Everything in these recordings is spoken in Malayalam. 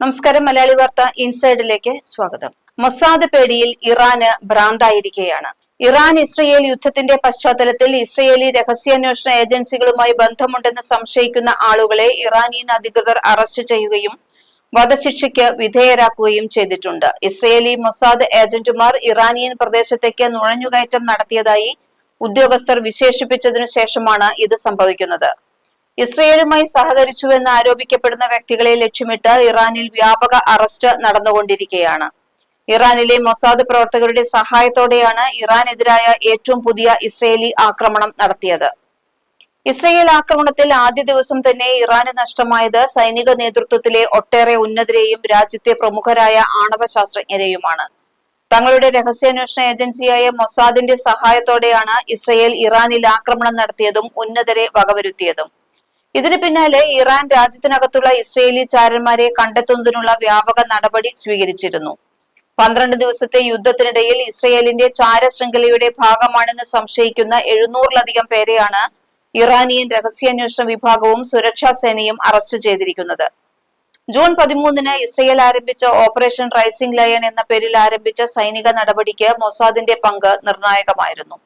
നമസ്കാരം മലയാളി വാർത്ത ഇൻസൈഡിലേക്ക് സ്വാഗതം. മൊസാദ് പേടിയിൽ ഇറാന് ഭ്രാന്തായിരിക്കുകയാണ്. ഇറാൻ ഇസ്രയേൽ യുദ്ധത്തിന്റെ പശ്ചാത്തലത്തിൽ ഇസ്രയേലി രഹസ്യാന്വേഷണ ഏജൻസികളുമായി ബന്ധമുണ്ടെന്ന് സംശയിക്കുന്ന ആളുകളെ ഇറാനിയൻ അധികൃതർ അറസ്റ്റ് ചെയ്യുകയും വധശിക്ഷയ്ക്ക് വിധേയരാക്കുകയും ചെയ്തിട്ടുണ്ട്. ഇസ്രയേലി മൊസാദ് ഏജന്റുമാർ ഇറാനിയൻ പ്രദേശത്തേക്ക് നുഴഞ്ഞുകയറ്റം നടത്തിയതായി ഉദ്യോഗസ്ഥർ വിശേഷിപ്പിച്ചതിനു ശേഷമാണ് ഇത് സംഭവിക്കുന്നത്. ഇസ്രയേലുമായി സഹകരിച്ചുവെന്ന് ആരോപിക്കപ്പെടുന്ന വ്യക്തികളെ ലക്ഷ്യമിട്ട് ഇറാനിൽ വ്യാപക അറസ്റ്റ് നടന്നുകൊണ്ടിരിക്കുകയാണ്. ഇറാനിലെ മൊസാദ് പ്രവർത്തകരുടെ സഹായത്തോടെയാണ് ഇറാനെതിരായ ഏറ്റവും പുതിയ ഇസ്രയേലി ആക്രമണം നടത്തിയത്. ഇസ്രയേൽ ആക്രമണത്തിൽ ആദ്യ ദിവസം തന്നെ ഇറാന് നഷ്ടമായത് സൈനിക നേതൃത്വത്തിലെ ഒട്ടേറെ ഉന്നതരെയും രാജ്യത്തെ പ്രമുഖരായ ആണവ ശാസ്ത്രജ്ഞരെയുമാണ്. തങ്ങളുടെ രഹസ്യാന്വേഷണ ഏജൻസിയായ മൊസാദിന്റെ സഹായത്തോടെയാണ് ഇസ്രയേൽ ഇറാനിൽ ആക്രമണം നടത്തിയതും ഉന്നതരെ വകവരുത്തിയതും. ഇതിന് പിന്നാലെ ഇറാൻ രാജ്യത്തിനകത്തുള്ള ഇസ്രയേലി ചാരന്മാരെ കണ്ടെത്തുന്നതിനുള്ള വ്യാപക നടപടി സ്വീകരിച്ചിരുന്നു. പന്ത്രണ്ട് ദിവസത്തെ യുദ്ധത്തിനിടയിൽ ഇസ്രയേലിന്റെ ചാര ശൃംഖലയുടെ ഭാഗമാണെന്ന് സംശയിക്കുന്ന എഴുന്നൂറിലധികം പേരെയാണ് ഇറാനിയൻ രഹസ്യാന്വേഷണ വിഭാഗവും സുരക്ഷാ സേനയും അറസ്റ്റ് ചെയ്തിരിക്കുന്നത്. ജൂൺ പതിമൂന്നിന് ഇസ്രയേൽ ആരംഭിച്ച ഓപ്പറേഷൻ റൈസിംഗ് ലയൺ എന്ന പേരിൽ ആരംഭിച്ച സൈനിക നടപടിക്ക് മൊസാദിന്റെ പങ്ക് നിർണായകമായിരുന്നു.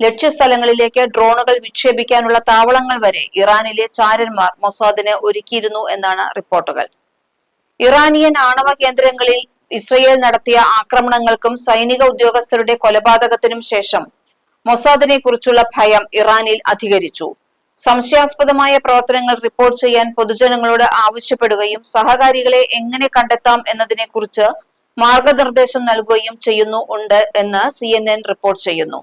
ലക്ഷ്യസ്ഥലങ്ങളിലേക്ക് ഡ്രോണുകൾ വിക്ഷേപിക്കാനുള്ള താവളങ്ങൾ വരെ ഇറാനിലെ ചാരന്മാർ മൊസാദിന് ഒരുക്കിയിരുന്നു എന്നാണ് റിപ്പോർട്ടുകൾ. ഇറാനിയൻ ആണവ കേന്ദ്രങ്ങളിൽ ഇസ്രയേൽ നടത്തിയ ആക്രമണങ്ങൾക്കും സൈനിക ഉദ്യോഗസ്ഥരുടെ കൊലപാതകത്തിനും ശേഷം മൊസാദിനെ കുറിച്ചുള്ള ഭയം ഇറാനിൽ അധികരിച്ചു. സംശയാസ്പദമായ പ്രവർത്തനങ്ങൾ റിപ്പോർട്ട് ചെയ്യാൻ പൊതുജനങ്ങളോട് ആവശ്യപ്പെടുകയും സഹകാരികളെ എങ്ങനെ കണ്ടെത്താം എന്നതിനെക്കുറിച്ച് മാർഗനിർദ്ദേശം നൽകുകയും ചെയ്യുന്നു ഉണ്ട് എന്ന് സി റിപ്പോർട്ട് ചെയ്യുന്നു.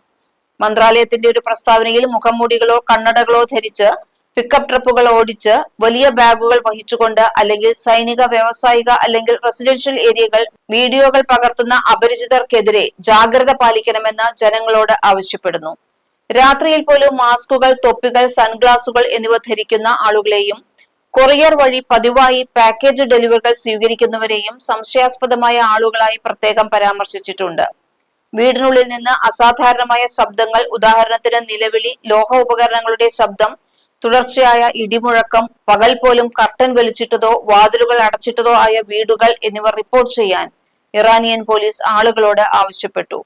മന്ത്രാലയത്തിന്റെ ഒരു പ്രസ്താവനയിൽ മുഖംമൂടികളോ കണ്ണടകളോ ധരിച്ച് പിക്കപ്പ് ട്രപ്പുകൾ ഓടിച്ച് വലിയ ബാഗുകൾ വഹിച്ചുകൊണ്ട് അല്ലെങ്കിൽ സൈനിക വ്യാവസായിക അല്ലെങ്കിൽ റെസിഡൻഷ്യൽ ഏരിയകൾ വീഡിയോകൾ പകർത്തുന്ന അപരിചിതർക്കെതിരെ ജാഗ്രത പാലിക്കണമെന്ന് ജനങ്ങളോട് ആവശ്യപ്പെടുന്നു. രാത്രിയിൽ പോലും മാസ്കുകൾ തൊപ്പികൾ സൺഗ്ലാസുകൾ എന്നിവ ധരിക്കുന്ന ആളുകളെയും കൊറിയർ വഴി പതിവായി പാക്കേജ് ഡെലിവറികൾ സ്വീകരിക്കുന്നവരെയും സംശയാസ്പദമായ ആളുകളായി പ്രത്യേകം പരാമർശിച്ചിട്ടുണ്ട്. വീടിനുള്ളിൽ നിന്ന് അസാധാരണമായ ശബ്ദങ്ങൾ ഉദാഹരണത്തിന് നിലവിളി ലോഹ ഉപകരണങ്ങളുടെ ശബ്ദം തുടർച്ചയായ ഇടിമുഴക്കം പകൽ പോലും കർട്ടൻ വലിച്ചിട്ടതോ വാതിലുകൾ അടച്ചിട്ടതോ ആയ വീടുകൾ എന്നിവ റിപ്പോർട്ട് ചെയ്യാൻ ഇറാനിയൻ പോലീസ് ആളുകളോട് ആവശ്യപ്പെട്ടു.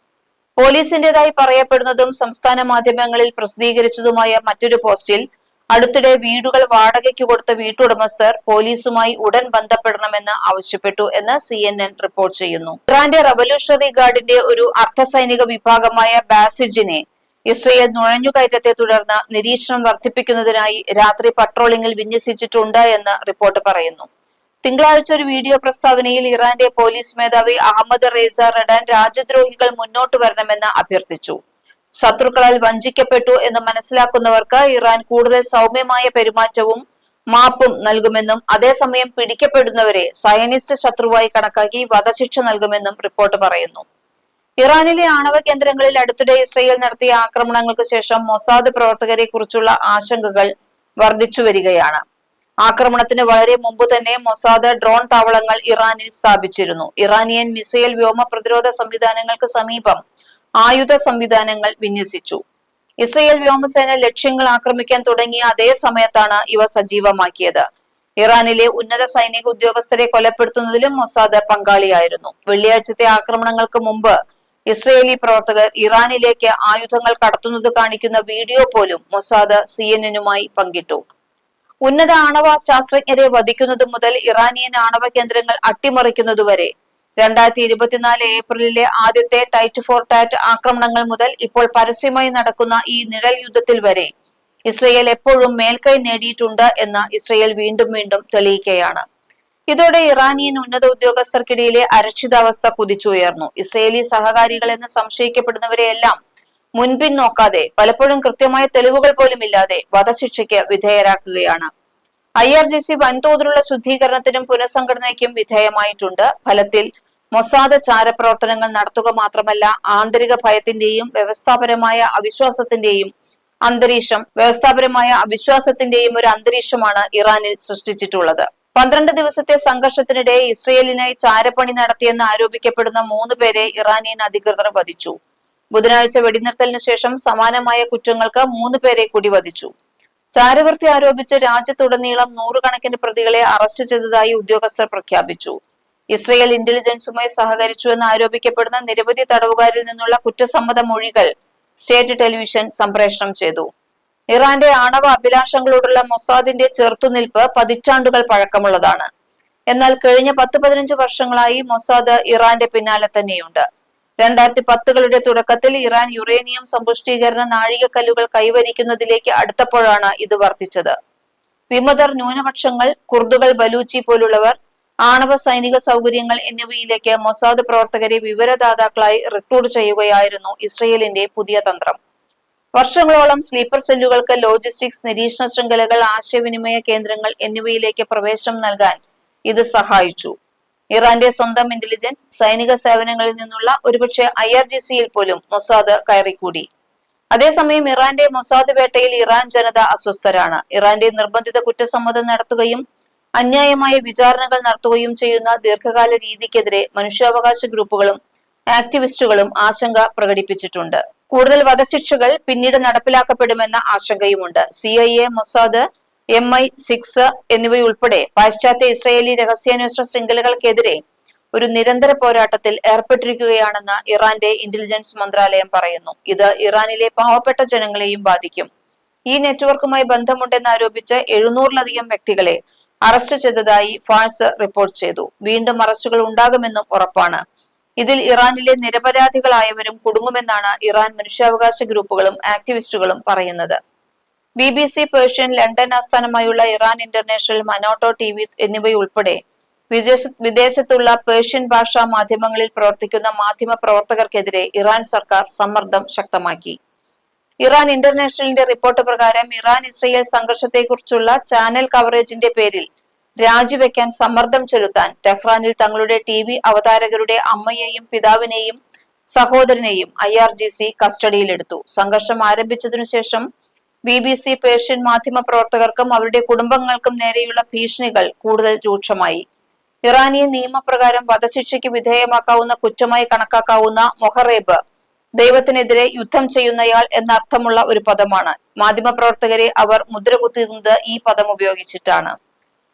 പോലീസിന്റേതായി പറയപ്പെടുന്നതും സംസ്ഥാന മാധ്യമങ്ങളിൽ പ്രസിദ്ധീകരിച്ചതുമായ മറ്റൊരു പോസ്റ്റിൽ അടുത്തിടെ വീടുകൾ വാടകയ്ക്ക് കൊടുത്ത വീട്ടുടമസ്ഥർ പോലീസുമായി ഉടൻ ബന്ധപ്പെടണമെന്ന് ആവശ്യപ്പെട്ടു എന്ന് സി എൻ എൻ റിപ്പോർട്ട് ചെയ്യുന്നു. ഇറാന്റെ റവല്യൂഷണറി ഗാർഡിന്റെ ഒരു അർദ്ധസൈനിക വിഭാഗമായ ബാസിജിനെ ഇസ്രയേൽ നുഴഞ്ഞുകയറ്റത്തെ തുടർന്ന് നിരീക്ഷണം വർദ്ധിപ്പിക്കുന്നതിനായി രാത്രി പട്രോളിംഗിൽ വിന്യസിച്ചിട്ടുണ്ട് എന്ന് റിപ്പോർട്ട് പറയുന്നു. തിങ്കളാഴ്ച ഒരു വീഡിയോ പ്രസ്താവനയിൽ ഇറാന്റെ പോലീസ് മേധാവി അഹമ്മദ് റേസ റഡാൻ രാജ്യദ്രോഹികൾ മുന്നോട്ട് വരണമെന്ന് അഭ്യർത്ഥിച്ചു. ശത്രുക്കളാൽ വഞ്ചിക്കപ്പെട്ടു എന്ന് മനസ്സിലാക്കുന്നവർക്ക് ഇറാൻ കൂടുതൽ സൗമ്യമായ പെരുമാറ്റവും മാപ്പും നൽകുമെന്നും അതേസമയം പിടിക്കപ്പെടുന്നവരെ സയനിസ്റ്റ് ശത്രുവായി കണക്കാക്കി വധശിക്ഷ നൽകുമെന്നും റിപ്പോർട്ട് പറയുന്നു. ഇറാനിലെ ആണവ കേന്ദ്രങ്ങളിൽ അടുത്തിടെ ഇസ്രയേൽ നടത്തിയ ആക്രമണങ്ങൾക്ക് ശേഷം മൊസാദ് പ്രവർത്തകരെ കുറിച്ചുള്ള ആശങ്കകൾ വർദ്ധിച്ചു വരികയാണ്. ആക്രമണത്തിന് വളരെ മുമ്പ് തന്നെ മൊസാദ് ഡ്രോൺ താവളങ്ങൾ ഇറാനിൽ സ്ഥാപിച്ചിരുന്നു. ഇറാനിയൻ മിസൈൽ വ്യോമ പ്രതിരോധ സംവിധാനങ്ങൾക്ക് സമീപം ആയുധ സംവിധാനങ്ങൾ വിന്യസിച്ചു. ഇസ്രയേൽ വ്യോമസേന ലക്ഷ്യങ്ങൾ ആക്രമിക്കാൻ തുടങ്ങിയ അതേ സമയത്താണ് ഇവ സജീവമാക്കിയത്. ഇറാനിലെ ഉന്നത സൈനിക ഉദ്യോഗസ്ഥരെ കൊലപ്പെടുത്തുന്നതിലും മൊസാദ് പങ്കാളിയായിരുന്നു. വെള്ളിയാഴ്ചത്തെ ആക്രമണങ്ങൾക്ക് മുമ്പ് ഇസ്രയേലി പ്രവർത്തകർ ഇറാനിലേക്ക് ആയുധങ്ങൾ കടത്തുന്നത് കാണിക്കുന്ന വീഡിയോ പോലും മൊസാദ് സി എന്നുമായി പങ്കിട്ടു. ഉന്നത ആണവ ശാസ്ത്രജ്ഞരെ വധിക്കുന്നതു മുതൽ ഇറാനിയൻ ആണവ കേന്ദ്രങ്ങൾ അട്ടിമറിക്കുന്നതുവരെ രണ്ടായിരത്തി ഇരുപത്തിനാല് ഏപ്രിലിലെ ആദ്യത്തെ ടൈറ്റ് ഫോർ ടാറ്റ് ആക്രമണങ്ങൾ മുതൽ ഇപ്പോൾ പരസ്യമായി നടക്കുന്ന ഈ നിഴൽ യുദ്ധത്തിൽ വരെ ഇസ്രയേൽ എപ്പോഴും മേൽക്കൈ നേടിയിട്ടുണ്ട് എന്ന് ഇസ്രയേൽ വീണ്ടും വീണ്ടും തെളിയിക്കുകയാണ്. ഇതോടെ ഇറാനിയൻ ഉന്നത ഉദ്യോഗസ്ഥർക്കിടയിലെ അരക്ഷിതാവസ്ഥ കുതിച്ചുയർന്നു. ഇസ്രയേലി സഹകാരികൾ എന്ന് സംശയിക്കപ്പെടുന്നവരെയെല്ലാം മുൻപിൻ നോക്കാതെ പലപ്പോഴും കൃത്യമായ തെളിവുകൾ പോലും ഇല്ലാതെ വധശിക്ഷയ്ക്ക് വിധേയരാക്കുകയാണ്. ഐ ആർ ജി സി വൻതോതിലുള്ള ശുദ്ധീകരണത്തിനും പുനഃസംഘടനയ്ക്കും വിധേയമായിട്ടുണ്ട്. ഫലത്തിൽ മൊസാദ് ചാരപ്രവർത്തനങ്ങൾ നടത്തുക മാത്രമല്ല ആന്തരിക ഭയത്തിന്റെയും വ്യവസ്ഥാപരമായ അവിശ്വാസത്തിന്റെയും അന്തരീക്ഷം വ്യവസ്ഥാപരമായ അവിശ്വാസത്തിന്റെയും ഒരു അന്തരീക്ഷമാണ് ഇറാനിൽ സൃഷ്ടിച്ചിട്ടുള്ളത്. പന്ത്രണ്ട് ദിവസത്തെ സംഘർഷത്തിനിടെ ഇസ്രയേലിനായി ചാരപ്പണി നടത്തിയെന്ന് ആരോപിക്കപ്പെടുന്ന മൂന്ന് പേരെ ഇറാനിയൻ അധികൃതർ വധിച്ചു. ബുധനാഴ്ച വെടിനിർത്തലിനു ശേഷം സമാനമായ കുറ്റങ്ങൾക്ക് മൂന്ന് പേരെ കൂടി വധിച്ചു. ചാരവൃത്തി ആരോപിച്ച് രാജ്യത്തുടനീളം നൂറുകണക്കിന് പ്രതികളെ അറസ്റ്റ് ചെയ്തതായി ഉദ്യോഗസ്ഥർ പ്രഖ്യാപിച്ചു. ഇസ്രയേൽ ഇന്റലിജൻസുമായി സഹകരിച്ചുവെന്ന് ആരോപിക്കപ്പെടുന്ന നിരവധി തടവുകാരിൽ നിന്നുള്ള കുറ്റസമ്മത മൊഴികൾ സ്റ്റേറ്റ് ടെലിവിഷൻ സംപ്രേഷണം ചെയ്തു. ഇറാന്റെ ആണവ അഭിലാഷങ്ങളോടുള്ള മൊസാദിന്റെ ചെറുത്തുനിൽപ്പ് പതിറ്റാണ്ടുകൾ പഴക്കമുള്ളതാണ്. എന്നാൽ കഴിഞ്ഞ പത്ത് പതിനഞ്ച് വർഷങ്ങളായി മൊസാദ് ഇറാന്റെ പിന്നാലെ തന്നെയുണ്ട്. രണ്ടായിരത്തി പത്തുകളുടെ തുടക്കത്തിൽ ഇറാൻ യുറേനിയം സമ്പുഷ്ടീകരണ നാഴികക്കല്ലുകൾ കൈവരിക്കുന്നതിലേക്ക് അടുത്തപ്പോഴാണ് ഇത് വർദ്ധിച്ചത്. വിമതർ ന്യൂനപക്ഷങ്ങൾ കുർദുകൾ ബലൂച്ചി പോലുള്ളവർ ആണവ സൈനിക സൗകര്യങ്ങൾ എന്നിവയിലേക്ക് മൊസാദ് പ്രവർത്തകരെ വിവരദാതാക്കളായി റിക്രൂട്ട് ചെയ്യുകയായിരുന്നു ഇസ്രയേലിന്റെ പുതിയ തന്ത്രം. വർഷങ്ങളോളം സ്ലീപ്പർ സെല്ലുകൾക്ക് ലോജിസ്റ്റിക്സ് നിരീക്ഷണ ശൃംഖലകൾ ആശയവിനിമയ കേന്ദ്രങ്ങൾ എന്നിവയിലേക്ക് പ്രവേശനം നൽകാൻ ഇത് സഹായിച്ചു. ഇറാന്റെ സ്വന്തം ഇന്റലിജൻസ് സൈനിക സേവനങ്ങളിൽ നിന്നുള്ള ഒരുപക്ഷെ ഐ ആർ ജി സിയിൽ പോലും മൊസാദ് കയറിക്കൂടി. അതേസമയം ഇറാന്റെ മൊസാദ് വേട്ടയിൽ ഇറാൻ ജനത അസ്വസ്ഥരാണ്. ഇറാന്റെ നിർബന്ധിത കുറ്റസമ്മതം നടത്തുകയും അന്യായമായ വിചാരണകൾ നടത്തുകയും ചെയ്യുന്ന ദീർഘകാല രീതിക്കെതിരെ മനുഷ്യാവകാശ ഗ്രൂപ്പുകളും ആക്ടിവിസ്റ്റുകളും ആശങ്ക പ്രകടിപ്പിച്ചിട്ടുണ്ട്. കൂടുതൽ വധശിക്ഷകൾ പിന്നീട് നടപ്പിലാക്കപ്പെടുമെന്ന ആശങ്കയുമുണ്ട്. C I A Mossad M I six എന്നിവയുൾപ്പെടെ പാശ്ചാത്യ ഇസ്രയേലി രഹസ്യാന്വേഷണ ശൃംഖലകൾക്കെതിരെ ഒരു നിരന്തര പോരാട്ടത്തിൽ ഏർപ്പെട്ടിരിക്കുകയാണെന്ന് ഇറാന്റെ ഇന്റലിജൻസ് മന്ത്രാലയം പറയുന്നു. ഇത് ഇറാനിലെ പാവപ്പെട്ട ജനങ്ങളെയും ബാധിക്കും. ഈ നെറ്റ്വർക്കുമായി ബന്ധമുണ്ടെന്ന് ആരോപിച്ച് എഴുന്നൂറിലധികം വ്യക്തികളെ അറസ്റ്റ് ചെയ്തതായി ഫാൻസ് റിപ്പോർട്ട് ചെയ്തു. വീണ്ടും അറസ്റ്റുകൾ ഉണ്ടാകുമെന്നും ഉറപ്പാണ്. ഇതിൽ ഇറാനിലെ നിരപരാധികളായവരും കുടുങ്ങുമെന്നാണ് ഇറാൻ മനുഷ്യാവകാശ ഗ്രൂപ്പുകളും ആക്ടിവിസ്റ്റുകളും പറയുന്നത്. B B C Persian London ആസ്ഥാനമായുള്ള Iran International Manoto T V എന്നിവയുൾപ്പെടെ വിദേശ വിദേശത്തുള്ള പേർഷ്യൻ ഭാഷാ മാധ്യമങ്ങളിൽ പ്രവർത്തിക്കുന്ന മാധ്യമ പ്രവർത്തകർക്കെതിരെ ഇറാൻ സർക്കാർ സമ്മർദ്ദം ശക്തമാക്കി. ഇറാൻ ഇന്റർനാഷണലിന്റെ റിപ്പോർട്ട് പ്രകാരം ഇറാൻ ഇസ്രയേൽ സംഘർഷത്തെക്കുറിച്ചുള്ള ചാനൽ കവറേജിന്റെ പേരിൽ രാജിവെക്കാൻ സമ്മർദ്ദം ചെലുത്താൻ ടെഹ്റാനിൽ തങ്ങളുടെ ടി വി അവതാരകരുടെ അമ്മയെയും പിതാവിനെയും സഹോദരനെയും ഐ ആർ ജി സി കസ്റ്റഡിയിലെടുത്തു. സംഘർഷം ആരംഭിച്ചതിനു ശേഷം ബി ബി സി പേർഷ്യൻ മാധ്യമ പ്രവർത്തകർക്കും അവരുടെ കുടുംബങ്ങൾക്കും നേരെയുള്ള ഭീഷണികൾ കൂടുതൽ രൂക്ഷമായി. ഇറാനിയൻ നിയമപ്രകാരം വധശിക്ഷയ്ക്ക് വിധേയമാക്കാവുന്ന കുറ്റമായി കണക്കാക്കാവുന്ന മൊഹറേബ് ദൈവത്തിനെതിരെ യുദ്ധം ചെയ്യുന്നയാൾ എന്നർത്ഥമുള്ള ഒരു പദമാണ്. മാധ്യമപ്രവർത്തകരെ അവർ മുദ്രകുത്തുന്നത് ഈ പദം ഉപയോഗിച്ചിട്ടാണ്.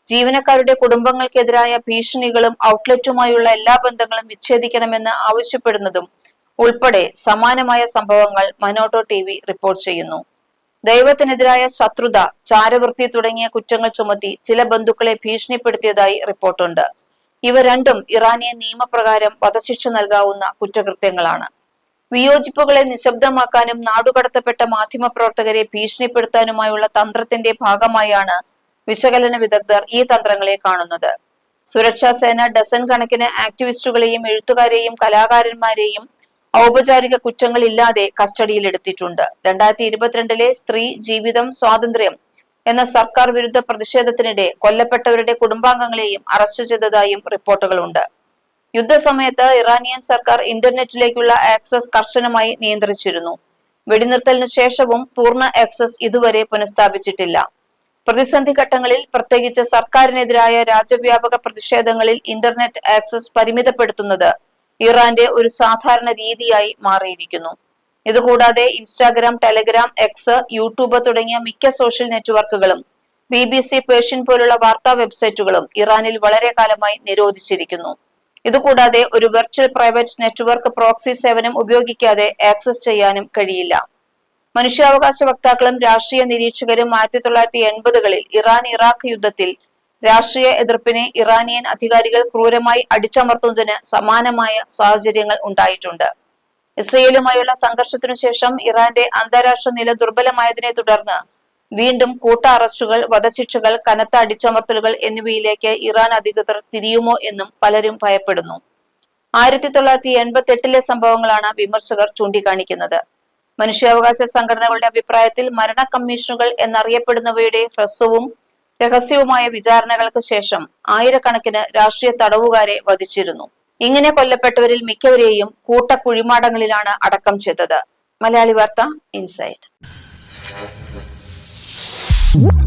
ജീവനക്കാരുടെ കുടുംബങ്ങൾക്കെതിരായ ഭീഷണികളും ഔട്ട്ലെറ്റുമായുള്ള എല്ലാ ബന്ധങ്ങളും വിച്ഛേദിക്കണമെന്ന് ആവശ്യപ്പെടുന്നതും ഉൾപ്പെടെ സമാനമായ സംഭവങ്ങൾ മനോട്ടോ ടി റിപ്പോർട്ട് ചെയ്യുന്നു. ദൈവത്തിനെതിരായ ശത്രുത ചാരവൃത്തി തുടങ്ങിയ കുറ്റങ്ങൾ ചുമത്തി ചില ബന്ധുക്കളെ ഭീഷണിപ്പെടുത്തിയതായി റിപ്പോർട്ടുണ്ട്. ഇവ രണ്ടും ഇറാനിയൻ നിയമപ്രകാരം വധശിക്ഷ നൽകാവുന്ന കുറ്റകൃത്യങ്ങളാണ്. വിയോജിപ്പുകളെ നിശബ്ദമാക്കാനും നാടുകടത്തപ്പെട്ട മാധ്യമപ്രവർത്തകരെ ഭീഷണിപ്പെടുത്താനുമായുള്ള തന്ത്രത്തിന്റെ ഭാഗമായാണ് വിശകലന വിദഗ്ധർ ഈ തന്ത്രങ്ങളെ കാണുന്നത്. സുരക്ഷാ സേന ഡസൻ കണക്കിന് ആക്ടിവിസ്റ്റുകളെയും എഴുത്തുകാരെയും കലാകാരന്മാരെയും ഔപചാരിക കുറ്റങ്ങളില്ലാതെ കസ്റ്റഡിയിലെടുത്തിട്ടുണ്ട് രണ്ടായിരത്തി ഇരുപത്തിരണ്ടിലെ സ്ത്രീ ജീവിതം സ്വാതന്ത്ര്യം എന്ന സർക്കാർ വിരുദ്ധ പ്രതിഷേധത്തിനിടെ കൊല്ലപ്പെട്ടവരുടെ കുടുംബാംഗങ്ങളെയും അറസ്റ്റ് ചെയ്തതായും റിപ്പോർട്ടുകളുണ്ട്. യുദ്ധസമയത്ത് ഇറാനിയൻ സർക്കാർ ഇന്റർനെറ്റിലേക്കുള്ള ആക്സസ് കർശനമായി നിയന്ത്രിച്ചിരുന്നു. വെടിനിർത്തലിനു ശേഷവും പൂർണ ആക്സസ് ഇതുവരെ പുനഃസ്ഥാപിച്ചിട്ടില്ല. പ്രതിസന്ധി ഘട്ടങ്ങളിൽ പ്രത്യേകിച്ച് സർക്കാരിനെതിരായ രാജ്യവ്യാപക പ്രതിഷേധങ്ങളിൽ ഇന്റർനെറ്റ് ആക്സസ് പരിമിതപ്പെടുത്തുന്നത് ഇറാന്റെ ഒരു സാധാരണ രീതിയായി മാറിയിരിക്കുന്നു. ഇതുകൂടാതെ ഇൻസ്റ്റാഗ്രാം ടെലഗ്രാം എക്സ് യൂട്യൂബ് തുടങ്ങിയ മിക്ക സോഷ്യൽ നെറ്റ്വർക്കുകളും ബി ബി സി പേർഷ്യൻ പോലുള്ള വാർത്താ വെബ്സൈറ്റുകളും ഇറാനിൽ വളരെ കാലമായി നിരോധിച്ചിരിക്കുന്നു. ഇതുകൂടാതെ ഒരു വെർച്വൽ പ്രൈവറ്റ് നെറ്റ്വർക്ക് പ്രോക്സി സേവനം ഉപയോഗിക്കാതെ ആക്സസ് ചെയ്യാനും കഴിയില്ല. മനുഷ്യാവകാശ വക്താക്കളും രാഷ്ട്രീയ നിരീക്ഷകരും ആയിരത്തി തൊള്ളായിരത്തി എൺപതുകളിൽ ഇറാൻ ഇറാഖ് യുദ്ധത്തിൽ രാഷ്ട്രീയ എതിർപ്പിനെ ഇറാനിയൻ അധികാരികൾ ക്രൂരമായി അടിച്ചമർത്തുന്നതിന് സമാനമായ സാഹചര്യങ്ങൾ ഉണ്ടായിട്ടുണ്ട്. ഇസ്രയേലുമായുള്ള സംഘർഷത്തിനു ശേഷം ഇറാന്റെ അന്താരാഷ്ട്ര നില ദുർബലമായതിനെ തുടർന്ന് വീണ്ടും കൂട്ട അറസ്റ്റുകൾ വധശിക്ഷകൾ കനത്ത അടിച്ചമർത്തലുകൾ എന്നിവയിലേക്ക് ഇറാൻ അധികൃതർ തിരിയുമോ എന്നും പലരും ഭയപ്പെടുന്നു. ആയിരത്തി തൊള്ളായിരത്തി എൺപത്തി എട്ടിലെ സംഭവങ്ങളാണ് വിമർശകർ ചൂണ്ടിക്കാണിക്കുന്നത്. മനുഷ്യാവകാശ സംഘടനകളുടെ അഭിപ്രായത്തിൽ മരണ കമ്മീഷനുകൾ എന്നറിയപ്പെടുന്നവയുടെ ഹ്രസ്വവും രഹസ്യവുമായ വിചാരണകൾക്ക് ശേഷം ആയിരക്കണക്കിന് രാഷ്ട്രീയ തടവുകാരെ വധിച്ചിരുന്നു. ഇങ്ങനെ കൊല്ലപ്പെട്ടവരിൽ മിക്കവരെയും കൂട്ട കുഴിമാടങ്ങളിലാണ് അടക്കം ചെയ്തത്. മലയാളി വാർത്ത Whoop.